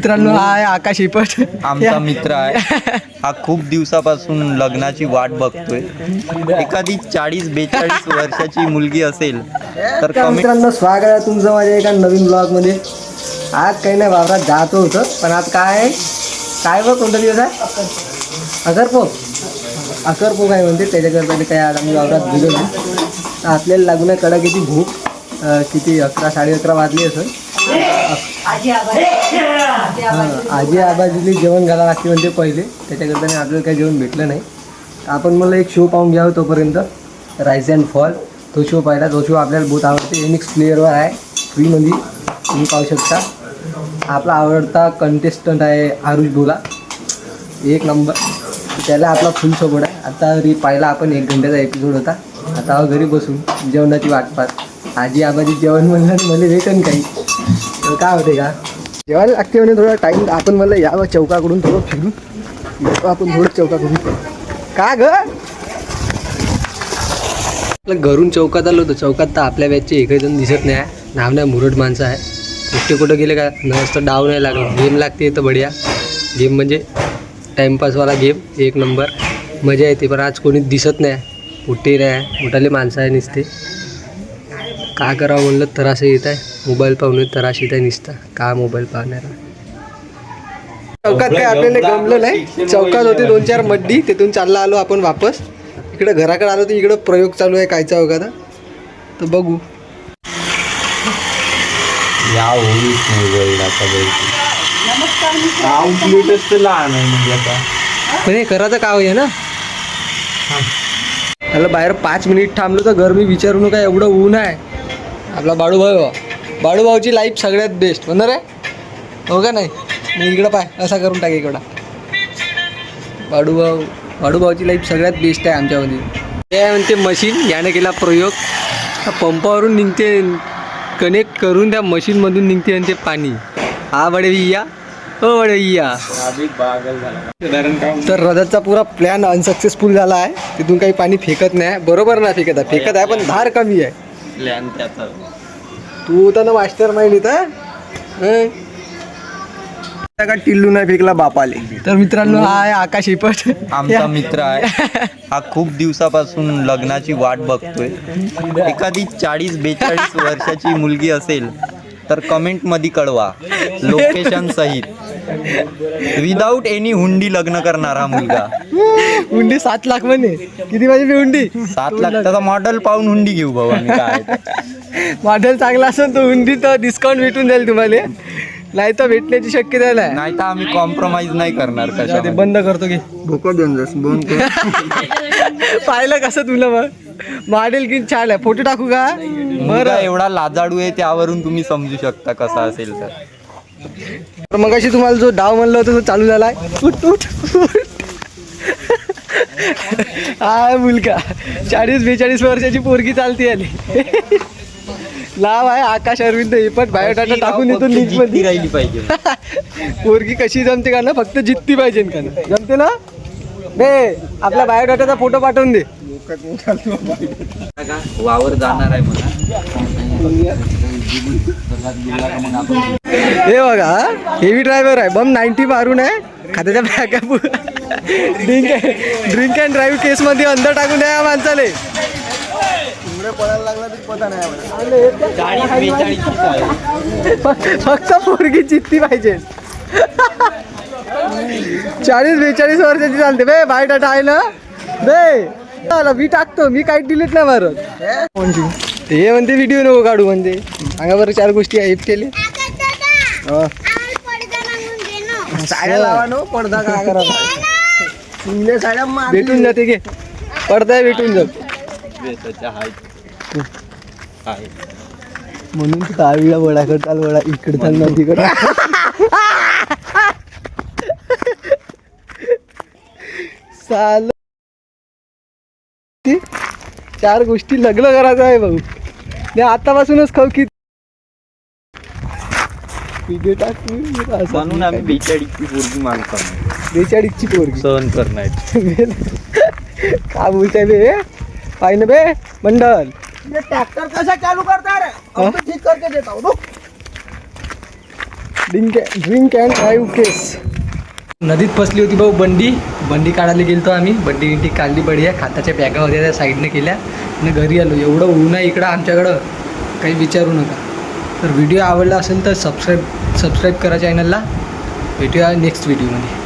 मित्रांनो हा आहे आकाश हिपट आमचा मित्र आहे. हा खूप दिवसापासून लग्नाची वाट बघतोय. एखादी चाळीस बेचाळीस वर्षाची मुलगी असेल तर तर कमी मित्रांनो स्वागत आहे तुमचं माझ्या एका नवीन ब्लॉगमध्ये आज काही नाही वावरात जातो होतं पण आज काय आहे? काय बघ कोणता दिवस आहे? अकरपोक. अकरपोक आहे म्हणते त्याच्याकरता ते काय आज आम्ही वावरात गेलो नाही. तर आपल्याला लागून आहे कडाक्याची भूक अं, किती अकरा साडे अकरा वाजली असेल. हां आजी आबाजीला जेवण घाला लागते म्हणते पहिले. त्याच्याकरता आपल्याला काही जेवण भेटलं नाही. आपण मला एक शो पाहून घ्यावं तोपर्यंत. राईस अँड फॉल तो शो पाहिला. तो शो आपल्याला बहुत आवडते. एनिक्स प्लेअरवर आहे. फ्रीमध्ये तुम्ही पाहू शकता. आपला आवडता कंटेस्टंट आहे आरुष बोला एक नंबर त्याला आपला फुल सपोर्ट आहे. आता री पाहिला आपण एक घंट्याचा एपिसोड होता. आता घरी बसून. जेवणाची वाट पाहत. आजी आबाजी जेवण म्हणलं मला वेतन काही. तर काय होते का? जेवायला लागते म्हणे थोडा टाईम आपण मला यावं चौकाकडून थोडं फिरून येतो आपण थोडं चौकाकडून. का ग? आपलं घरून चौकात आलो होतो. चौकात तर आपल्या बॅचचे एकही जण दिसत नाही. आहे नाव नाही मुरड माणसं आहे. कुठे कुठं गेले का? नसतं डाव नाही लागलं गेम लागते तर बढिया. गेम म्हणजे टाईमपासवाला गेम एक नंबर मजा येते पण आज कोणी दिसत नाही. मोठे नाही. कुठाले माणसं आहे नुसते. का करावं म्हणलं तरास येत आहे. मोबाईल पाहून तरास येत आहे नुसता. का मोबाईल पाहणार? चौकात काय आपल्याला गमलं नाही? चौकात होते दोन चार मड्डी तिथून चालला आलो आपण वापस. इकडे घराकडे आलो तर इकडं प्रयोग चालू आहे कायचा वगैरे तर बघू. या होळीच मोबाईल आता आउटलेटच तर लहान आहे म्हणजे आता. पण हे करायचं का आहे ना? त्याला बाहेर पाच मिनिट थांबलो तर गरमी विचारू नका एवढं ऊन आहे. आपला बाळूभाऊ बाळूभाऊची लाईफ सगळ्यात बेस्ट म्हणणार आहे हो का नाही? मग इकडं पाय असा करून टाक इकडं. बाळूभाऊ बाळूभाऊची लाईफ सगळ्यात बेस्ट आहे आमच्यामध्ये. ते आहे म्हणते मशीन याने केला प्रयोग. पंपावरून निघते कनेक्ट करून त्या मशीनमधून निघते आणि ते पाणी. हा बडे या हो बडे या तर रजतचा पुरा प्लॅन अनसक्सेसफुल झाला आहे. तिथून काही पाणी फेकत नाही. बरोबर नाही फेकत आहे. फेकत आहे पण धार कमी आहे. प्लॅन त्याचा. तू तर ना मास्टर माइंड इथं हं? का टिल्लू नाही फेकला बापाले. तर मित्रांनो हा? आहे आकाश हिपट आमचा मित्र आहे. हा खूप दिवसापासून लग्नाची वाट बघतोय. एखादी चाळीस बेचाळीस वर्षाची मुलगी असेल तर कमेंटमध्ये कळवा. लोकेशन सहित. विदाऊट एनी हुंडी लग्न करणारा मुलगा. हुंडी सात लाख म्हणे. किती माझी हुंडी? सात लाख. त्याचा मॉडेल पाहून हुंडी घेऊ भाऊ आम्ही काय मॉडेल चांगला असेल तर हुंडी तर डिस्काउंट भेटून जाईल तुम्हाला. नाही तर भेटण्याची शक्यता नाही नाही तर आम्ही कॉम्प्रोमाइज नाही करणार कशा बंद करतो की. भोकं देऊन जास बंद पाहिलं कसं तुला मग? मॉडेल किती छान आहे. फोटो टाकू का? बरं. एवढा लाजाडू आहे त्यावरून तुम्ही समजू शकता कसा असेल तर. तर मग अशी तुम्हाला जो डाव म्हणलं होतं तो चालू झालाय. उठ उठ उठ. हा मुलगा. चाळीस बेचाळीस वर्षाची पोरगी चालती आली. नाव आहे आकाश अरविंद हिपट बायोडाटा टाकून येतो लिंकमध्ये राहिली पाहिजे. पोरगी कशी जमते का ना फक्त जितती पाहिजे का ना. जमते ना? बे आपल्या बायोडाटाचा फोटो पाठवून दे. वावर जाणार आहे मला हे बघा हेवी ड्रायव्हर आहे. बम नाईन्टी मारून आहे. खात्याच्या backup drink drink and drive केसमध्ये अंदर टाकून द्या या माणसाले चाळीस बेचाळीस फक्त- फक्त पोरगी चित्ती पाहिजे. चाळीस बेचाळीस वर्षाची चालते. बे बाय डाटा आहे ना बे चला, मी टाकतो. मी काही डिलीट नाही मारत. कोणची? हे म्हणते व्हिडिओ नको काढू म्हणते. सांगा बरं चार गोष्टी आहेत केले. साड्या लावा नो पडदा का करा साड्या भेटून जाते घे पडदा भेटून जात. म्हणून तू दहावीला वडा करताल वडा इकडे चाल ना तिकडे. चाल चार गोष्टी लग्न करायचं आहे भाऊ. मी आतापासूनच खाऊ की टाक म्हणून आम्ही बेचाळीसची पोरगी बेचाळीसची पोरगी. सहन करणार. का बोलताय बे? पाहिजे बे? मंडल. ट्रॅक्टर कसा चालू करता रे? हा? ठीक करके देता हूँ रुक drink drink and drive case नदीत फसली होती भाऊ बंडी. बंडी काढायला गेलतो आम्ही. बंडी गिंडी काढली बढिया. खाताच्या बॅगा होत्या त्या साईडने केल्या. आणि घरी आलो. एवढं ऊन आहे इकडं आमच्याकडं. काही विचारू नका. तर व्हिडिओ आवडला असेल तर सबस्क्राईब सबस्क्राईब करा चॅनलला भेटूया नेक्स्ट व्हिडिओमध्ये